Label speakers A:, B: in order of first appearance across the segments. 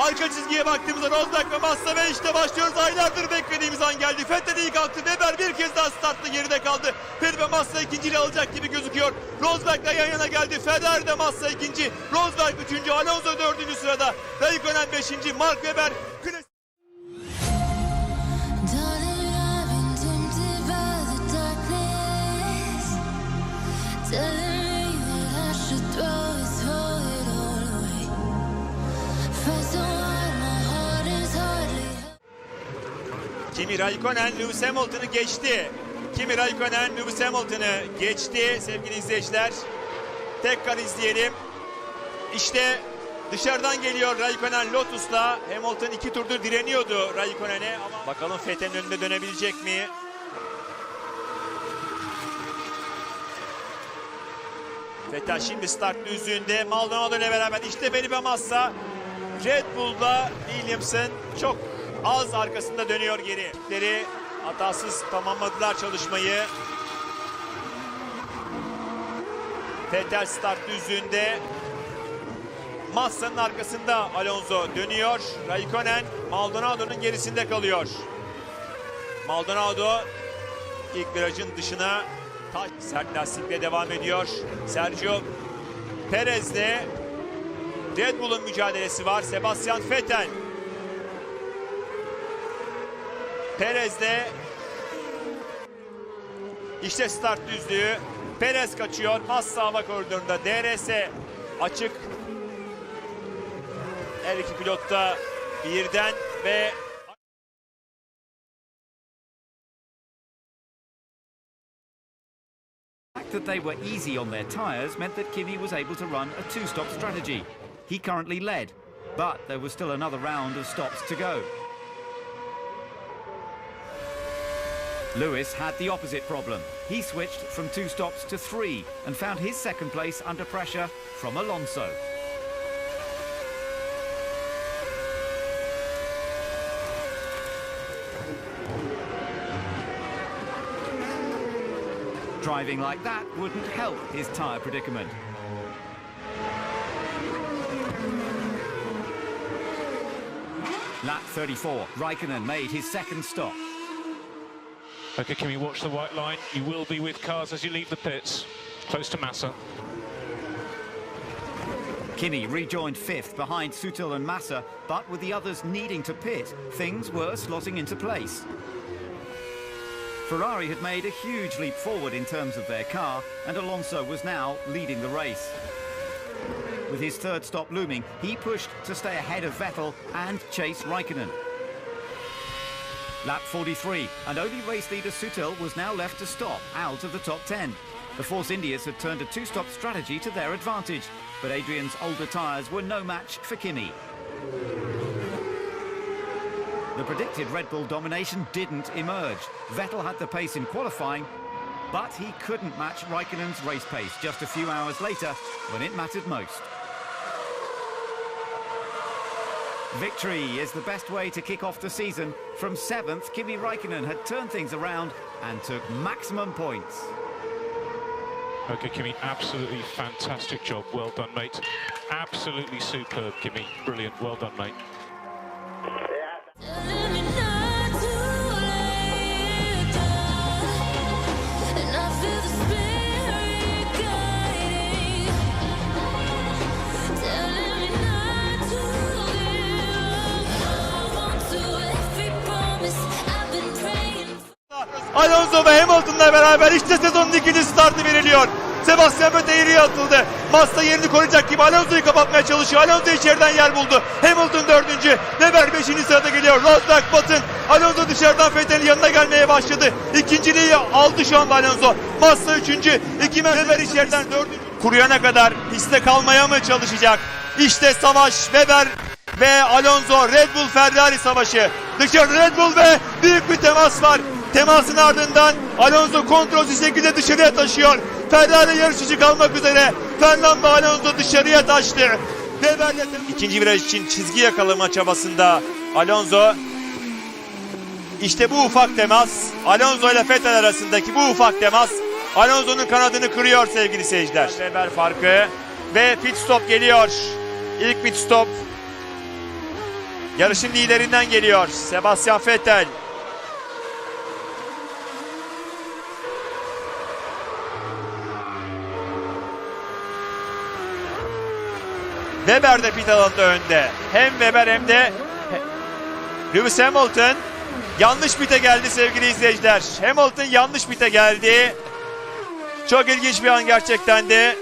A: Arka çizgiye baktığımızda Rosberg ve Massa ve işte başlıyoruz. Aylardır beklediğimiz an geldi. Vettel iyi kalktı. Weber bir kez daha startta geride kaldı. Felipe Massa ikinciliği alacak gibi gözüküyor. Rosberg'le yan yana geldi. Ferrari de Massa ikinci. Rosberg üçüncü. Alonso dördüncü sırada. Raikkonen beşinci. Mark Webber. Klas- Kimi Raikkonen Lewis Hamilton'ı geçti. Kimi Raikkonen Lewis Hamilton'ı geçti sevgili izleyiciler. Tekrar izleyelim. İşte dışarıdan geliyor Raikkonen Lotus'la. Hamilton iki turdur direniyordu Raikkonen'e. Ama bakalım Fethel'in önünde dönebilecek mi? Vettel şimdi start düzlüğünde Maldonado ile beraber işte Felipe Massa Red Bull'da Williamson çok az arkasında dönüyor geri. Rakipleri hatasız tamamladılar çalışmayı. Vettel start düzlüğünde Massa'nın arkasında Alonso dönüyor. Raikkonen Maldonado'nun gerisinde kalıyor. Maldonado ilk virajın dışına taş sert lastikle devam ediyor. Sergio Perez'le Red Bull'un mücadelesi var. Sebastian Vettel. Perez'le işte start düzlüğü. Perez kaçıyor. Massa hava koridorunda. DRS açık. Her iki pilot da birden ve
B: that they were easy on their tyres meant that Kimi was able to run a two-stop strategy. He currently led, but there was still another round of stops to go. Lewis had the opposite problem. He switched from two stops to three and found his second place under pressure from Alonso. Driving like that wouldn't help his tyre predicament. Lap 34, Raikkonen made his second stop.
C: Okay, can we watch the white line? You will be with cars as you leave the pits, close to Massa.
B: Kimi rejoined fifth behind Sutil and Massa, but with the others needing to pit, things were slotting into place. Ferrari had made a huge leap forward in terms of their car, and Alonso was now leading the race. With his third stop looming, he pushed to stay ahead of Vettel and chase Raikkonen. Lap 43, and only race leader Sutil was now left to stop out of the top 10. The Force Indias had turned a two-stop strategy to their advantage, but Adrian's older tyres were no match for Kimi. The predicted Red Bull domination didn't emerge. Vettel had the pace in qualifying, but he couldn't match Raikkonen's race pace just a few hours later when it mattered most. Victory is the best way to kick off the season. From seventh, Kimi Raikkonen had turned things around and took maximum points.
C: Okay, Kimi, absolutely fantastic job. Well done, mate. Absolutely superb, Kimi. Brilliant. Well done, mate.
A: Beraber işte sezonun ikinci startı veriliyor. Sebastian Vettel geriye atıldı. Massa yerini koruyacak gibi Alonso'yu kapatmaya çalışıyor. Alonso içeriden yer buldu. Hamilton dördüncü. Weber beşinci sırada geliyor. Rosberg Batın. Alonso dışarıdan Vettel'in yanına gelmeye başladı. İkinciliği aldı şu anda Alonso. Massa üçüncü. İki Weber içeriden dördüncü. Kuruyana kadar piste kalmaya mı çalışacak? İşte savaş Weber ve Alonso Red Bull Ferrari savaşı. Dışarı Red Bull ve büyük bir temas var. Temasın ardından Alonso kontrolsüz şekilde dışarıya taşıyor. Ferrari yarışıcı kalmak üzere. Fernando Alonso dışarıya taştı. Weber'le ikinci viraj için çizgi yakalama çabasında Alonso işte bu ufak temas Alonso ile Vettel arasındaki bu ufak temas Alonso'nun kanadını kırıyor sevgili seyirciler. Weber farkı ve pit stop geliyor. İlk pit stop Yarışın liderinden geliyor Sebastian Vettel. Weber de pit alanında önde. Hem Weber hem de Lewis Hamilton yanlış pite geldi sevgili izleyiciler. Hamilton yanlış pite geldi. Çok ilginç bir an gerçekten de.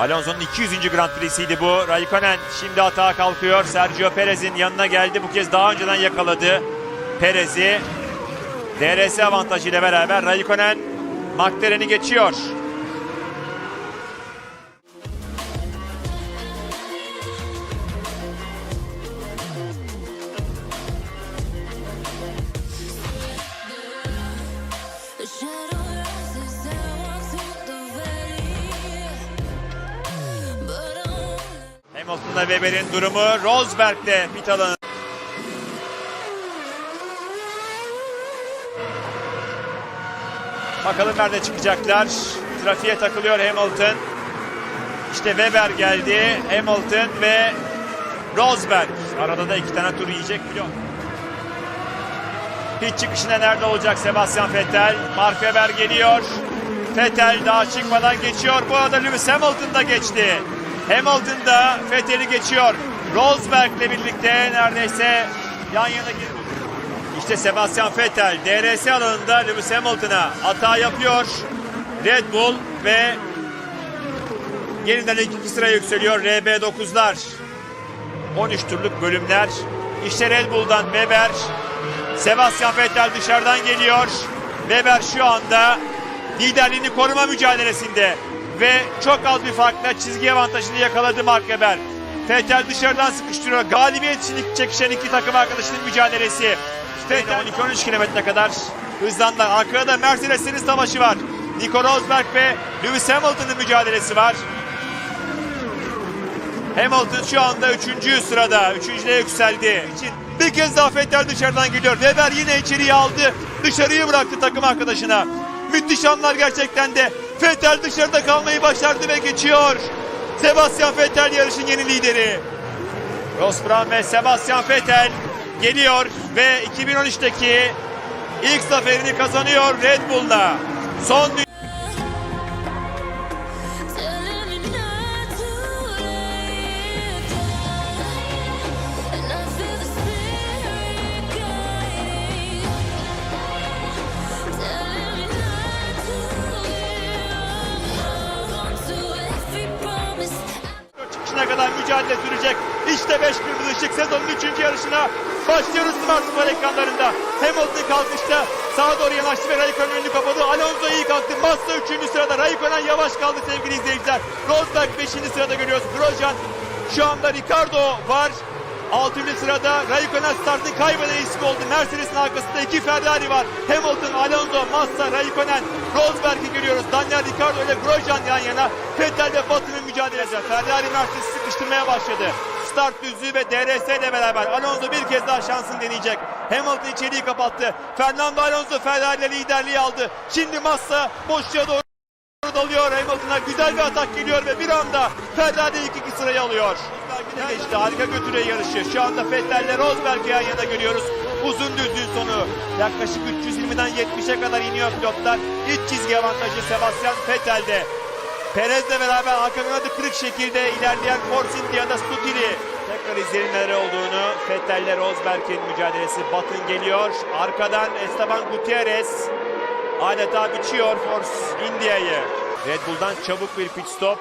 A: Alonso'nun 200. Grand Prix'siydi bu. Raikkonen şimdi hata kalkıyor. Sergio Perez'in yanına geldi. Bu kez daha önceden yakaladı Perez'i. DRS avantajıyla beraber Raikkonen McLaren'i geçiyor. Hamilton'la Weber'in durumu Rosberg'de pit alanı. Bakalım nerede çıkacaklar. Trafiğe takılıyor Hamilton. İşte Weber geldi. Hamilton ve Rosberg. Arada da iki tane tur yiyecek pilot. Pit çıkışında nerede olacak Sebastian Vettel? Mark Webber geliyor. Vettel daha çıkmadan geçiyor. Bu arada Lewis Hamilton da geçti. Hamilton da Vettel'i geçiyor. Rosberg'le birlikte neredeyse yan yana girdi. İşte Sebastian Vettel DRS alanında Lewis Hamilton'a hata yapıyor. Red Bull ve yeniden ilk iki sıraya yükseliyor RB9'lar. 13 turluk bölümler. İşte Red Bull'dan Weber. Sebastian Vettel dışarıdan geliyor. Weber şu anda liderliğini koruma mücadelesinde. Ve çok az bir farkla çizgi avantajını yakaladı Mark Webber. Vettel dışarıdan sıkıştırıyor. Galibiyet için çekişen iki takım arkadaşının mücadelesi. Vettel 12-13 kilometre kadar hızlandı. Arkada da Mercedes'in savaşı var. Nico Rosberg ve Lewis Hamilton'ın mücadelesi var. Hamilton şu anda 3. sırada. 3.lüğe yükseldi. için bir kez daha Vettel dışarıdan geliyor. Weber yine içeriye aldı. Dışarıyı bıraktı takım arkadaşına. Müthiş anlar gerçekten de. Vettel dışarıda kalmayı başardı ve geçiyor. Sebastian Vettel yarışın yeni lideri. Ross Brown ve Sebastian Vettel geliyor ve 2013'teki ilk zaferini kazanıyor Red Bull'la. Son Massa 3. sırada. Raikkonen yavaş kaldı sevgili izleyiciler. Rosberg 5. sırada görüyoruz. Grosjean şu anda Ricardo var. 6. sırada Raikkonen startını kaybeden isim oldu. Mercedes'in arkasında iki Ferrari var. Hamilton, Alonso, Massa, Raikkonen, Rosberg'i görüyoruz. Daniel Ricciardo ile Grosjean yan yana. Vettel ve Batı'nın mücadelesi. Ferrari Mercedes'i sıkıştırmaya başladı. Start düzlüğü ve DRS ile beraber Alonso bir kez daha şansını deneyecek. Hamilton içeriği kapattı. Fernando Alonso Ferrari ile liderliği aldı. Şimdi Massa boşluğa doğru dalıyor Hamilton'a güzel bir atak geliyor ve bir anda Ferrari ilk iki sırayı alıyor. Rosberg'ine geçti harika götürüyor yarışı. Şu anda Vettel ile Rosberg'i yan yana görüyoruz. Uzun düzlüğün sonu. Yaklaşık 320'den 70'e kadar iniyor pilotlar. İç çizgi avantajı Sebastian Vettel'de. Perez'le beraber arka kanadı kırık şekilde ilerleyen Force India da Stutili. Tekrar izleyelim olduğunu. Vettel ile Rosberg'in mücadelesi. Batın geliyor. Arkadan Esteban Gutierrez adeta biçiyor Force India'yı. Red Bull'dan çabuk bir pit stop.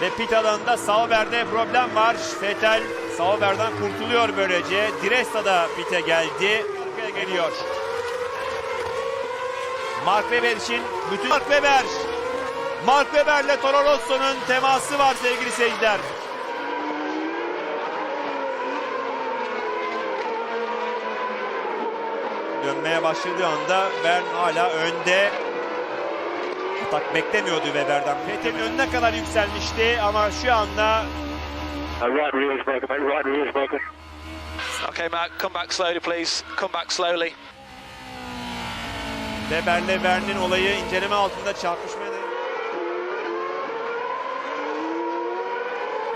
A: Ve pit alanında Sauber'de problem var. Vettel Sauber'den kurtuluyor böylece. Diresta da pite geldi. Arkaya geliyor. Mark Webber için bütün Mark Webber. Mark Webber'le Toro Rosso'nun teması var sevgili seyirciler. Dönmeye başladığı anda Bern hala önde. Atak beklemiyordu Weber'den. Vettel'in önüne kadar yükselmişti ama şu anda
D: Uh.
E: Okay, Matt, come back slowly, please. Come back slowly.
A: Weber'le Vern'in olayı inceleme altında çarpışmaya da-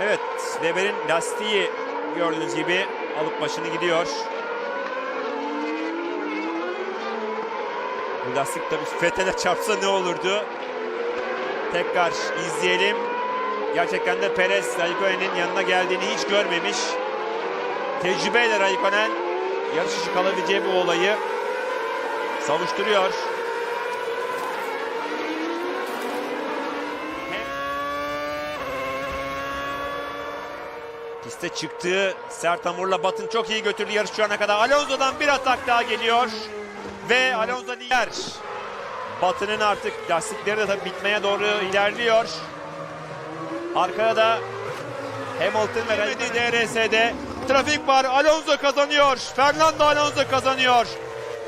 A: Evet, Weber'in lastiği gördüğünüz gibi alıp başını gidiyor. Bu lastik tabii Fethel'e çarpsa ne olurdu? Tekrar izleyelim. Gerçekten de Perez Raikkonen'in yanına geldiğini hiç görmemiş. Tecrübeyle Raikkonen yarış dışı kalabileceği bu olayı savuşturuyor. Piste çıktığı sert hamurla Batın çok iyi götürdü yarış şu ana kadar. Alonso'dan bir atak daha geliyor. Ve Alonso lider. Batı'nın artık lastikleri de tabii bitmeye doğru ilerliyor. Arkada da Hamilton ve DRS'de. Trafik var. Alonso kazanıyor. Fernando Alonso kazanıyor.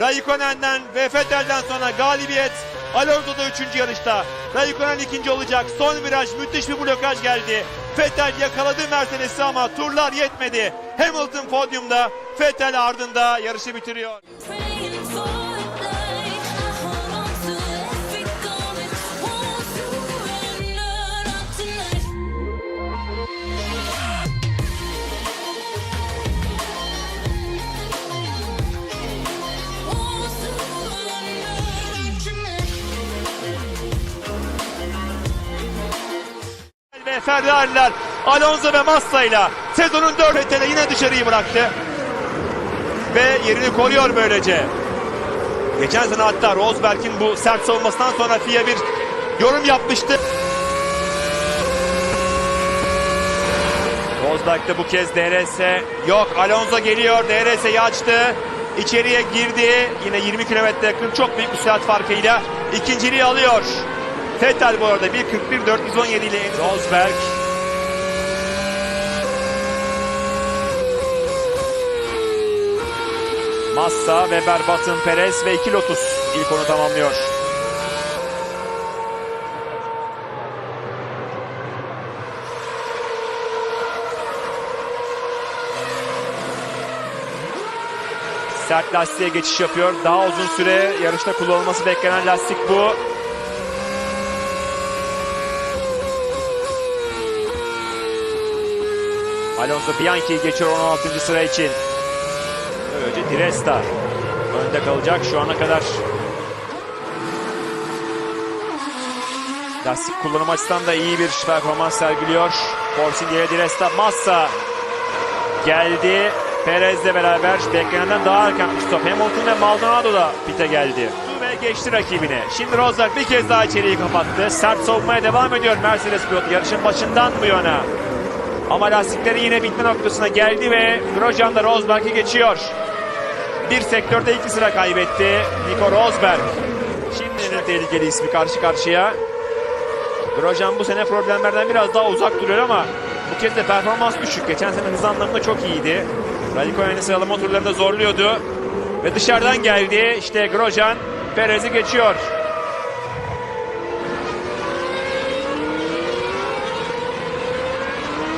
A: Raikkonen'den ve Vettel'den sonra galibiyet. Alonso da 3. yarışta. Raikkonen ikinci olacak. Son viraj müthiş bir blokaj geldi. Vettel yakaladı Mercedes'i ama turlar yetmedi. Hamilton podyumda. Vettel ardında yarışı bitiriyor. Ve Ferrari'ler Alonso ve Massa ile sezonun 4 Vettel'i yine dışarıyı bıraktı. Ve yerini koruyor böylece. Geçen sene hatta Rosberg'in bu sert savunmasından sonra FIA bir yorum yapmıştı. Rosberg de bu kez DRS yok. Alonso geliyor. DRS'yi açtı. İçeriye girdi. Yine 20 kilometre yakın çok büyük bir sürat farkıyla ikinciliği alıyor. Vettel bu arada 1.41 417 ile Rosberg Massa, Weber, Button, Perez ve 2 Lotus ilk onu tamamlıyor. Sert lastiğe geçiş yapıyor. Daha uzun süre yarışta kullanılması beklenen lastik bu. Alonso Bianchi'yi geçiyor 16. sıra için. Böylece Diresta önde kalacak şu ana kadar. Lastik kullanım açısından da iyi bir performans sergiliyor. Force Diresta Massa geldi. Perez'le beraber beklenenden daha erken bir stop. Hamilton ve Maldonado da pite geldi. Ve geçti rakibine. Şimdi Rosberg bir kez daha içeriği kapattı. Sert savunmaya devam ediyor Mercedes pilotu yarışın başından bu yana. Ama lastikleri yine bitme noktasına geldi ve Grosjean da Rosberg'i geçiyor. Bir sektörde iki sıra kaybetti Nico Rosberg. Şimdi en tehlikeli ismi karşı karşıya. Grosjean bu sene problemlerden biraz daha uzak duruyor ama bu kez de performans düşük. Geçen sene hız anlamında çok iyiydi. Raikkonen'in sıralama turlarında zorluyordu. Ve dışarıdan geldi. İşte Grosjean Perez'i geçiyor.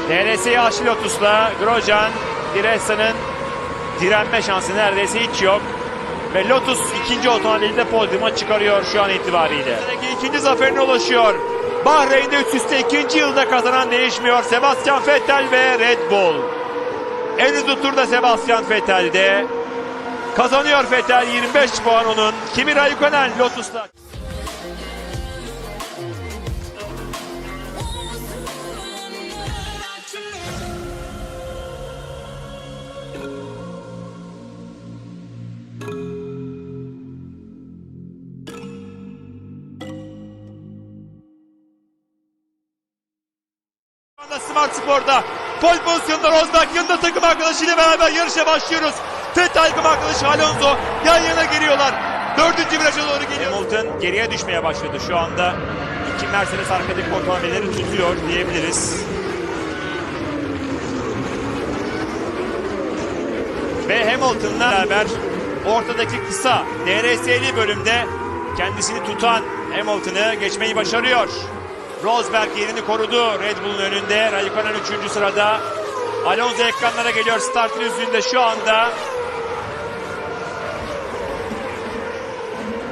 A: DRS'yi Aşil Lotus'la Grosjean Diressa'nın direnme şansı neredeyse hiç yok. Ve Lotus ikinci otomobilde podyuma çıkarıyor şu an itibariyle. İkinci zaferine ulaşıyor. Bahreyn'de üst üste ikinci yılda kazanan değişmiyor. Sebastian Vettel ve Red Bull. En uzun turda Sebastian Vettel'de. Kazanıyor Vettel 25 puan onun. Kimi Raikkonen Lotus'la. Smart Spor'da pol pozisyonda Rosberg yanında takım arkadaşıyla beraber yarışa başlıyoruz. Vettel takım arkadaşı Alonso yan yana geliyorlar. Dördüncü viraja doğru geliyor. Hamilton geriye düşmeye başladı şu anda. İki Mercedes arkadaki otomobilleri tutuyor diyebiliriz. Ve Hamilton'la beraber ortadaki kısa DRS'li bölümde kendisini tutan Hamilton'ı geçmeyi başarıyor. Rosberg yerini korudu Red Bull'un önünde. Raikkonen 3. sırada. Alonso ekranlara geliyor start düzlüğünde şu anda.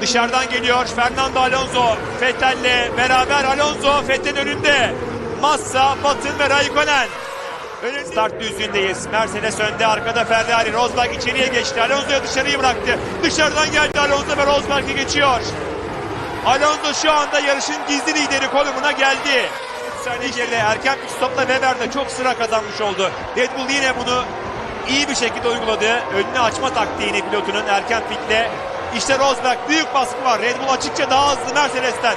A: Dışarıdan geliyor Fernando Alonso. Vettel'le beraber Alonso Vettel'in önünde. Massa, Batın ve Raikkonen. Önün start düzlüğündeyiz. Mercedes önde, arkada Ferrari. Rosberg içeriye geçti. Alonso'ya dışarıyı bıraktı. Dışarıdan geldi Alonso ve Rosberg'i geçiyor. Alonso şu anda yarışın gizli lideri konumuna geldi. Saniye geride erken pit stopla Weber de çok sıra kazanmış oldu. Red Bull yine bunu iyi bir şekilde uyguladı. Önünü açma taktiğini pilotunun erken pitle. İşte Rosberg büyük baskı var. Red Bull açıkça daha hızlı Mercedes'ten.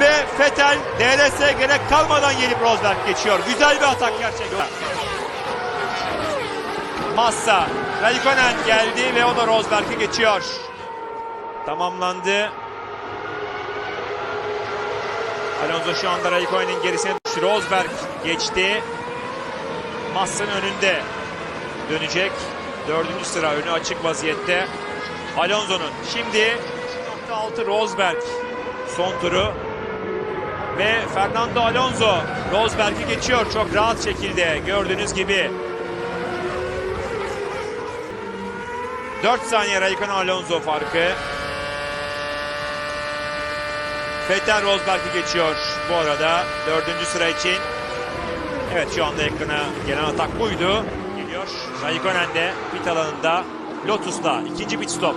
A: Ve Vettel DRS gerek kalmadan gelip Rosberg geçiyor. Güzel bir atak gerçekten. Massa, Raikkonen geldi ve o da Rosberg'i geçiyor. Tamamlandı. Alonso şu anda Raikkonen'in gerisine düştü. Rosberg geçti. Massa'nın önünde dönecek. Dördüncü sıra önü açık vaziyette. Alonso'nun şimdi 6 Rosberg son turu ve Fernando Alonso Rosberg'i geçiyor çok rahat şekilde gördüğünüz gibi. 4 saniye Raikkonen Alonso farkı. Vettel Rosberg'i geçiyor bu arada dördüncü sıra için. Evet şu anda ekrana gelen atak buydu. Geliyor. Raikkonen de pit alanında Lotus'la ikinci pit stop.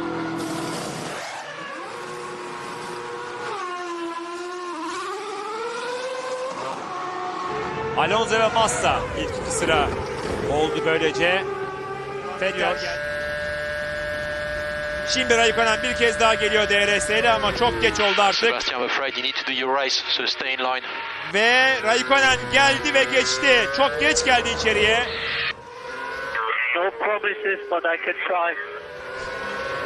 A: Alonso ve Massa ilk iki sıra oldu böylece. Vettel Şimdi Raikkonen bir kez daha geliyor DRS ile ama çok geç oldu artık. Ve Raikkonen geldi ve geçti. Çok geç geldi içeriye.
D: No promises, but I can try.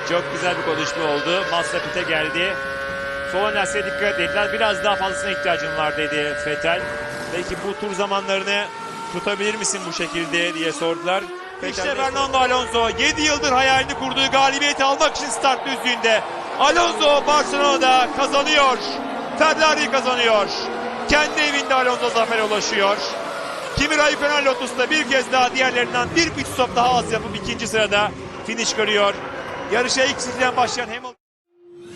A: Çok güzel bir konuşma oldu. Massa pite geldi. Sol lastiğe dikkat dediler. Biraz daha fazlasına ihtiyacım var dedi Vettel. Belki bu tur zamanlarını tutabilir misin bu şekilde diye sordular. İşte Fernando Alonso 7 yıldır hayalini kurduğu galibiyeti almak için start düzlüğünde. Alonso Barcelona'da kazanıyor. Ferrari kazanıyor. Kendi evinde Alonso zafere ulaşıyor. Kimi Raikkonen Lotus'ta bir kez daha diğerlerinden bir pit stop daha az yapıp ikinci sırada finish görüyor. Yarışa ilk sizden başlayan Hamilton